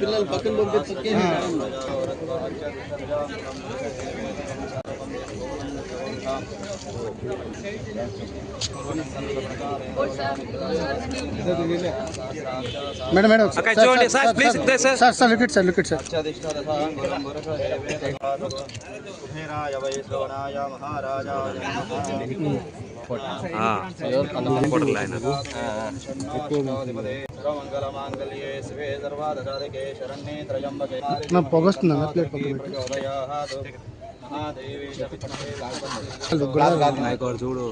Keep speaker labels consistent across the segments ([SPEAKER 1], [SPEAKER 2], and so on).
[SPEAKER 1] పిల్లలు పక్కన పంపించే
[SPEAKER 2] మేడం మేడం
[SPEAKER 3] అక్కడ చూడండి సార్ ప్లీజ్ ఇదే
[SPEAKER 2] sir sir sir look at sir
[SPEAKER 1] look at sir కుబేరాయ
[SPEAKER 3] ఫోటోలు ఆయన
[SPEAKER 1] సర్వమంగళమాంగళ్యే శివే సర్వాదశాదికే శరణ్యే త్రయంబకే
[SPEAKER 2] నా పొగ వస్తుంది? అన్న ప్లేట్ పక్కన పెట్టి.
[SPEAKER 1] ప్రచోదయాత్ మహాదేవి
[SPEAKER 3] చూడు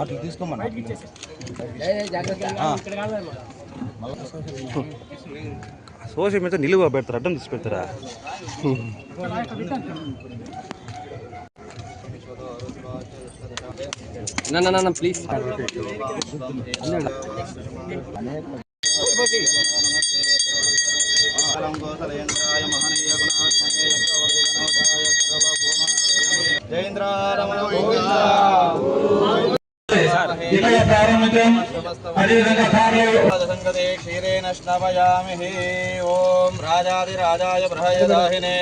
[SPEAKER 1] అట్లా తీసుకోమన్నా
[SPEAKER 3] సోషల్ మీడియా నిలువ పెడతారు అడ్డం తీసి పెడతారా? ప్లీజ్
[SPEAKER 1] संगते क्षीरेण श्नवयामहे
[SPEAKER 4] ॐ राजादिराजाय बृहयदाहिने।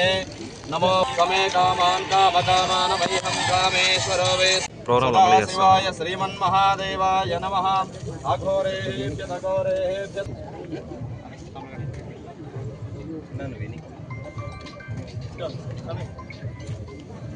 [SPEAKER 4] नमो
[SPEAKER 1] कमे कामान् कामकामानमहिहं कामेश्वरो वे। शिवाय श्रीमन्महादेवाय नमः। अघोरेभ्य अघोरेभ्य। नन्विनि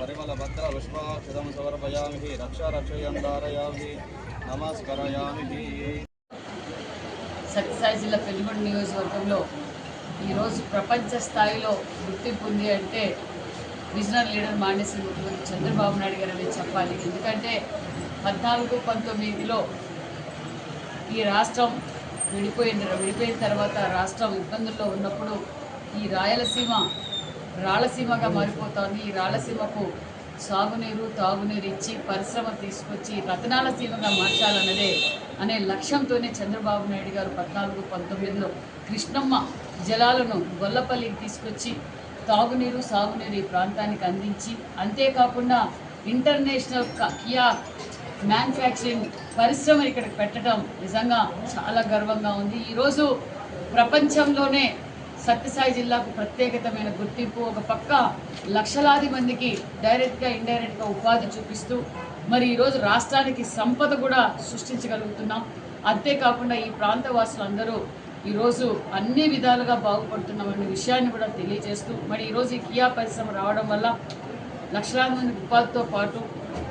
[SPEAKER 1] సమర్పయామి పరిమళ భద్ర పుష్పాక్షతం సమర్పయామి రక్ష రక్షయం ధారయామి నమస్కరయామి.
[SPEAKER 5] సత్యసాయి జిల్లా పెనుగొండ నియోజకవర్గంలో ఈరోజు ప్రపంచ స్థాయిలో గుర్తింపు ఉంది అంటే రీజనల్ లీడర్ మానేసి ముఖ్యమంత్రి చంద్రబాబు నాయుడు గారు అనేది చెప్పాలి. ఎందుకంటే పద్నాలుగు పంతొమ్మిదిలో ఈ రాష్ట్రం విడిపోయింది విడిపోయిన తర్వాత రాష్ట్రం ఇబ్బందుల్లో ఉన్నప్పుడు ఈ రాయలసీమ రాళసీమగా మారిపోతోంది ఈ రాళసీమకు సాగునీరు తాగునీరు ఇచ్చి పరిశ్రమ తీసుకొచ్చి రతనాల సీమగా మార్చాలన్నదే అనే లక్ష్యంతోనే చంద్రబాబు నాయుడు గారు పద్నాలుగు పంతొమ్మిదిలో కృష్ణమ్మ జలాలను గొల్లపల్లికి తీసుకొచ్చి తాగునీరు సాగునీరు ఈ ప్రాంతానికి అందించి అంతేకాకుండా ఇంటర్నేషనల్ క- కియా మ్యానుఫ్యాక్చరింగ్ పరిశ్రమ ఇక్కడికి పెట్టడం నిజంగా చాలా గర్వంగా ఉంది. ఈరోజు ప్రపంచంలోనే సత్యసాయి జిల్లాకు ప్రత్యేకతమైన గుర్తింపు ఒక పక్క లక్షలాది మందికి డైరెక్ట్గా ఇండైరెక్ట్గా ఉపాధి చూపిస్తూ మరి ఈరోజు రాష్ట్రానికి సంపద కూడా సృష్టించగలుగుతున్నాం. అంతేకాకుండా ఈ ప్రాంత వాసులందరూ ఈరోజు అన్ని విధాలుగా బాగుపడుతున్నామనే విషయాన్ని కూడా తెలియజేస్తూ మరి ఈరోజు ఈ కియా పరిశ్రమ రావడం వల్ల లక్షలాది మంది ఉపాధితో పాటు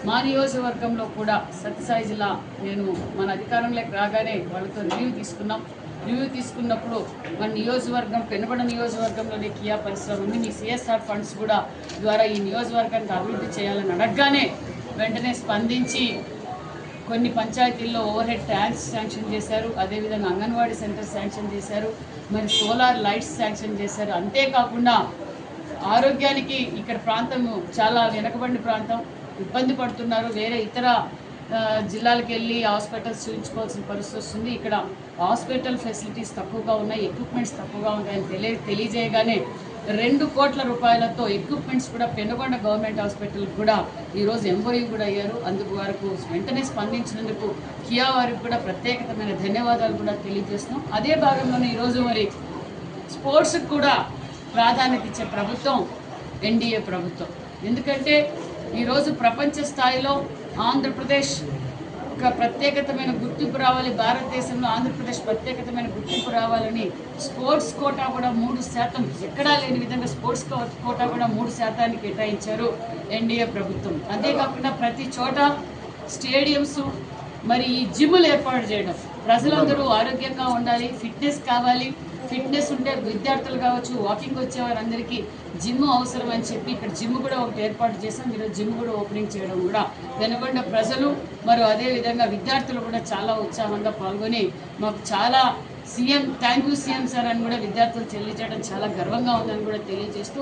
[SPEAKER 5] మా నియోజకవర్గంలో కూడా సత్యసాయి జిల్లా నేను మన అధికారంలోకి రాగానే వాళ్ళతో రివ్యూ తీసుకున్నాం. రివ్యూ తీసుకున్నప్పుడు మన నియోజకవర్గం పెనుబడ నియోజకవర్గంలోనే కియా పరిశ్రమ ఉంది. మీ సిఎస్ఆర్ ఫండ్స్ కూడా ద్వారా ఈ నియోజకవర్గానికి అభివృద్ధి చేయాలని అడగగానే వెంటనే స్పందించి కొన్ని పంచాయతీల్లో ఓవర్ హెడ్ ట్యాంక్స్ శాంక్షన్ చేశారు. అదేవిధంగా అంగన్వాడీ సెంటర్ శాంక్షన్ చేశారు. మరి సోలార్ లైట్స్ శాంక్షన్ చేశారు. అంతేకాకుండా ఆరోగ్యానికి ఇక్కడ ప్రాంతము చాలా వెనకబడిన ప్రాంతం. ఇబ్బంది పడుతున్నారు. వేరే ఇతర జిల్లాలకు వెళ్ళి హాస్పిటల్స్ చూపించుకోవాల్సిన పరిస్థితి వస్తుంది. ఇక్కడ హాస్పిటల్ ఫెసిలిటీస్ తక్కువగా ఉన్నాయి ఎక్విప్మెంట్స్ తక్కువగా ఉన్నాయని తెలియ తెలియజేయగానే రెండు కోట్ల రూపాయలతో ఎక్విప్మెంట్స్ కూడా పెనుగొండ గవర్నమెంట్ హాస్పిటల్ కూడా ఈరోజు ఎంబోయింగ్ కూడా అయ్యారు. అందుకు వరకు వెంటనే స్పందించినందుకు కియా వారికి కూడా ప్రత్యేకతమైన ధన్యవాదాలు కూడా తెలియజేస్తున్నాం. అదే భాగంలోనే ఈరోజు మరి స్పోర్ట్స్కి కూడా ప్రాధాన్యత ఇచ్చే ప్రభుత్వం ఎన్డీఏ ప్రభుత్వం. ఎందుకంటే ఈరోజు ప్రపంచ స్థాయిలో ఆంధ్రప్రదేశ్ ఒక ప్రత్యేకతమైన గుర్తింపు రావాలి భారతదేశంలో ఆంధ్రప్రదేశ్ ప్రత్యేకతమైన గుర్తింపు రావాలని స్పోర్ట్స్ కోటా కూడా మూడు శాతం ఎక్కడా లేని విధంగా స్పోర్ట్స్ కో- కోటా కూడా మూడు శాతానికి కేటాయించారు ఎన్డీఏ ప్రభుత్వం. అంతేకాకుండా ప్రతి చోట స్టేడియంస్ మరి ఈ జిమ్లు ఏర్పాటు చేయడం ప్రజలందరూ ఆరోగ్యంగా ఉండాలి ఫిట్నెస్ కావాలి ఫిట్నెస్ ఉండే విద్యార్థులు కావచ్చు వాకింగ్ వచ్చే వారందరికీ జిమ్ అవసరం అని చెప్పి ఇక్కడ జిమ్ కూడా ఒకటి ఏర్పాటు చేసాం ఈరోజు జిమ్ కూడా ఓపెనింగ్ చేయడం కూడా వెనుకొండ ప్రజలు మరియు అదేవిధంగా విద్యార్థులు కూడా చాలా ఉత్సాహంగా పాల్గొని మాకు చాలా CM thank you CM sir అని కూడా విద్యార్థులు చెల్లించడం చాలా గర్వంగా ఉందని కూడా తెలియజేస్తూ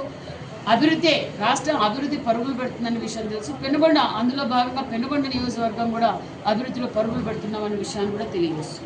[SPEAKER 5] అభివృద్ధి రాష్ట్రం అభివృద్ధి పరుగులు పెడుతుందనే విషయం తెలుసు. పెనుగొండ అందులో భాగంగా పెనుగొండ నియోజకవర్గం కూడా అభివృద్ధిలో పరుగులు పెడుతున్నామనే విషయాన్ని కూడా తెలియజేస్తుంది.